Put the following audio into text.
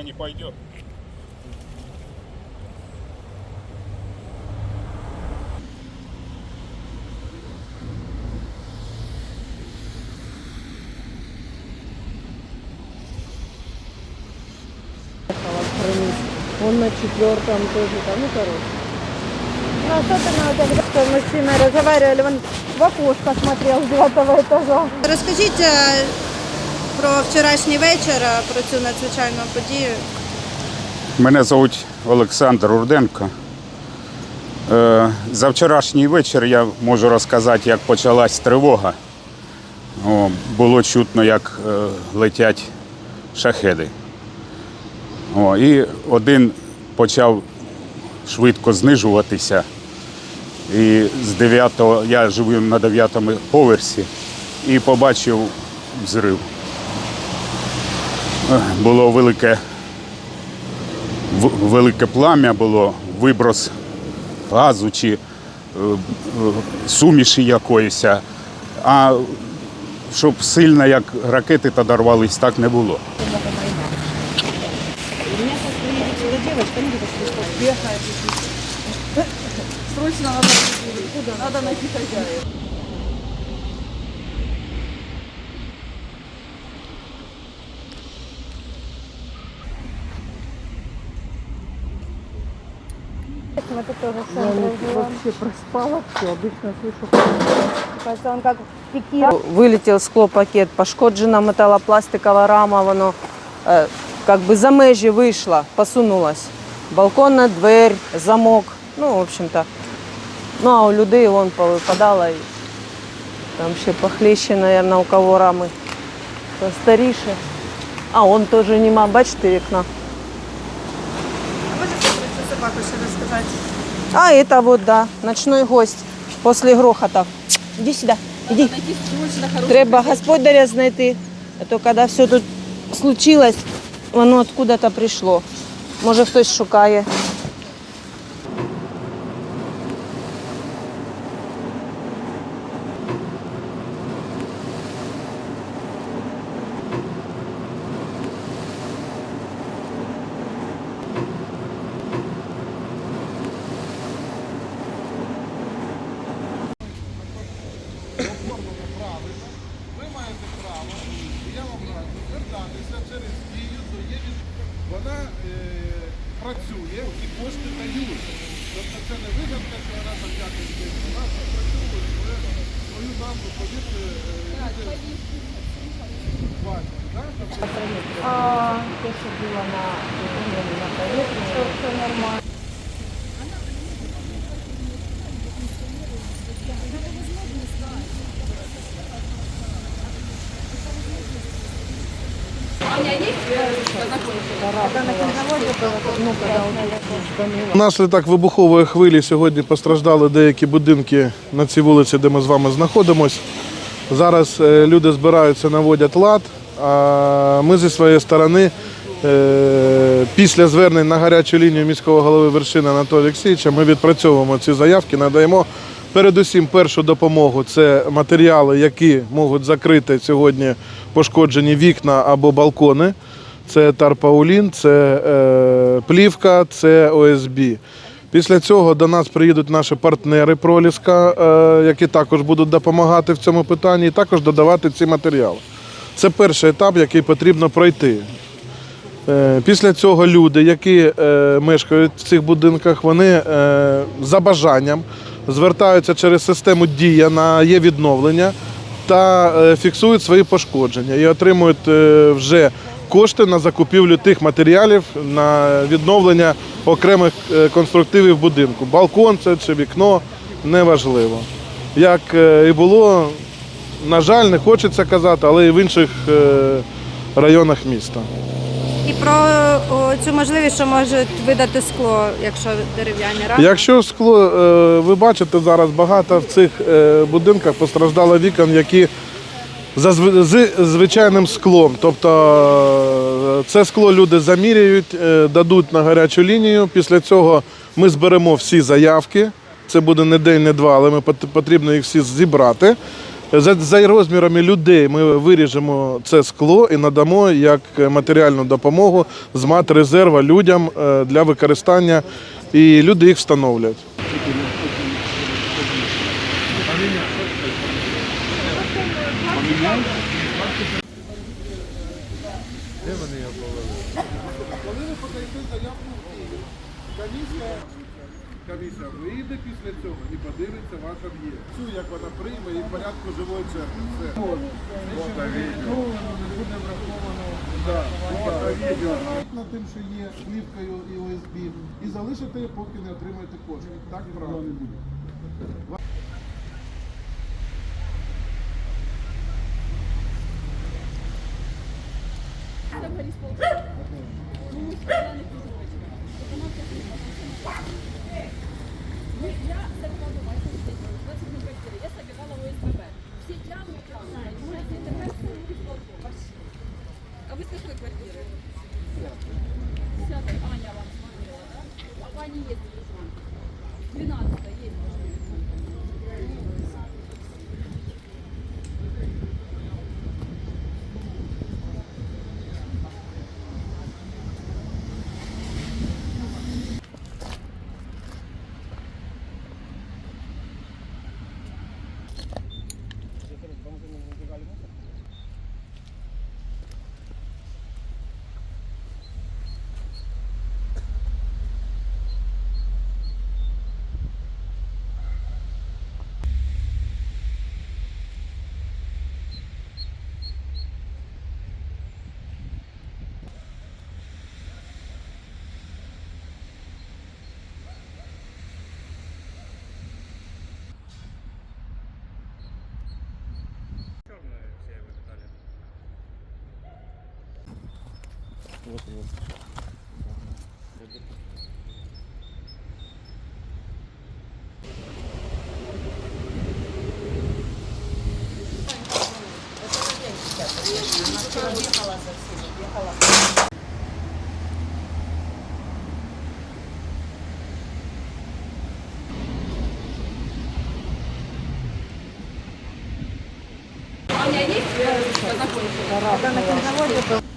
никуда не пойдет. Он на четвертом тоже там, ну короче. Ну а что ты надо, что мы с Симой разговаривали, он в окошко смотрел с девятого этажа. Розкажіть е, про вчорашній вечір, е, про цю надзвичайну подію. Мене звуть Олександр Руденко. Е, За вчорашній вечір я можу розказати, як почалась тривога. Було чутно, як е, летять шахеди. І один почав швидко знижуватися. І з 9-го, я живу на 9-му поверсі, і побачив взрив. Було велике велике плам'я було, виброс газу чи е, е, суміші якоїсь. А щоб сильно, як ракети тоді рвались, так не було. Мы тут тоже с Я Сандрой не- живем. вообще проспала все, обычно слышу. Кажется, он как пикировал. Вилетів склопакет, пошкоджена металопластикова рама, воно е, как би за межі вийшла, посунулась. Балконна дверь, замок. Ну, в общем-то. Ну, а у людей вон повипадало. І там ще похлеще, наверное, у кого рами постаріше. А, он теж нема, бачите, вікна. Цю собаку? А это вот, да, ночной гость после грохота. Иди сюда, иди. Треба господаря знайти. А то когда все тут случилось, воно откуда-то прийшло. Може хтось шукає. ви маєте право, і я вам раджу звертатися через дію до ЄВІ. Вона е, працює і кошти дають. Тобто це не вигадка, що вона там якось десь. Вона працює, свою назву повірте, е, люди бачать. Те, що було на, на поверхности, все нормально. Внаслідок вибухової хвилі сьогодні постраждали деякі будинки на цій вулиці, де ми з вами знаходимося. Зараз е, люди збираються, наводять лад. А ми зі своєї сторони, е, після звернень на гарячу лінію міського голови Вершини Анатолія Олексійовича, ми відпрацьовуємо ці заявки, надаємо передусім першу допомогу. Це матеріали, які можуть закрити сьогодні пошкоджені вікна або балкони. Це тарпаулін, це е, плівка, це ОСБ. Після цього до нас приїдуть наші партнери Проліска, е, які також будуть допомагати в цьому питанні, і також додавати ці матеріали. Це перший етап, який потрібно пройти. Е, Після цього люди, які е, мешкають в цих будинках, вони е, за бажанням звертаються через систему Дія на є відновлення та е, фіксують свої пошкодження і отримують е, вже кошти на закупівлю тих матеріалів на відновлення окремих е, конструктивів будинку. Балкон це чи вікно неважливо. Як і було, на жаль, не хочеться казати, але і в інших районах міста. І про цю можливість, що можуть видати скло, якщо дерев'яні рами. Якщо скло, е, ви бачите, зараз багато в цих е, будинках постраждало вікон, які за звичайним склом. Тобто е, це скло люди заміряють, дадуть на гарячу лінію. Після цього ми зберемо всі заявки. Це буде не день, не два, але ми пот- потрібно їх всі зібрати. За, за розмірами людей ми виріжемо це скло і надамо як матеріальну допомогу з матрезерва людям е, для використання, і люди їх встановлять. Де вони я Комісія вийде після цього і подивиться ваш об'єкт. Цю, як вона прийме і в порядку живої черги. Все. Фото, відео. Буде враховано. Да, фото, відео. Над тим, що є плівкою і ОСБ. І залишите, поки не отримаєте кошти. Так правильно. А вы с какой квартиры? Десятая. Аня вам смотрела, да? А у Ани есть телефон? Двенадцатая есть телефон. Аня есть? Познакомься.